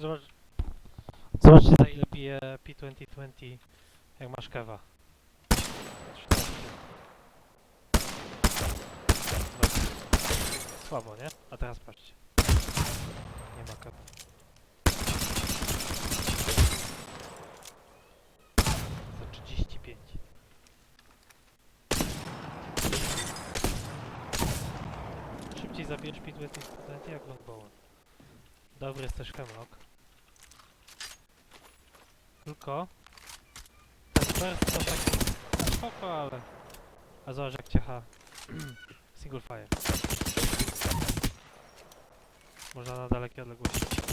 Zobaczcie za ile bije P2020 jak masz kewa. 14. Dobra. Słabo, nie? A teraz patrzcie. Nie ma kewa. Za 35. Szybciej zabierz P2020 jak longbowem. Dobry jest też hemlock. Tylko ten burst to taki spoko, ale... A zobacz jak ciecha single fire. Można na dalekie odległości.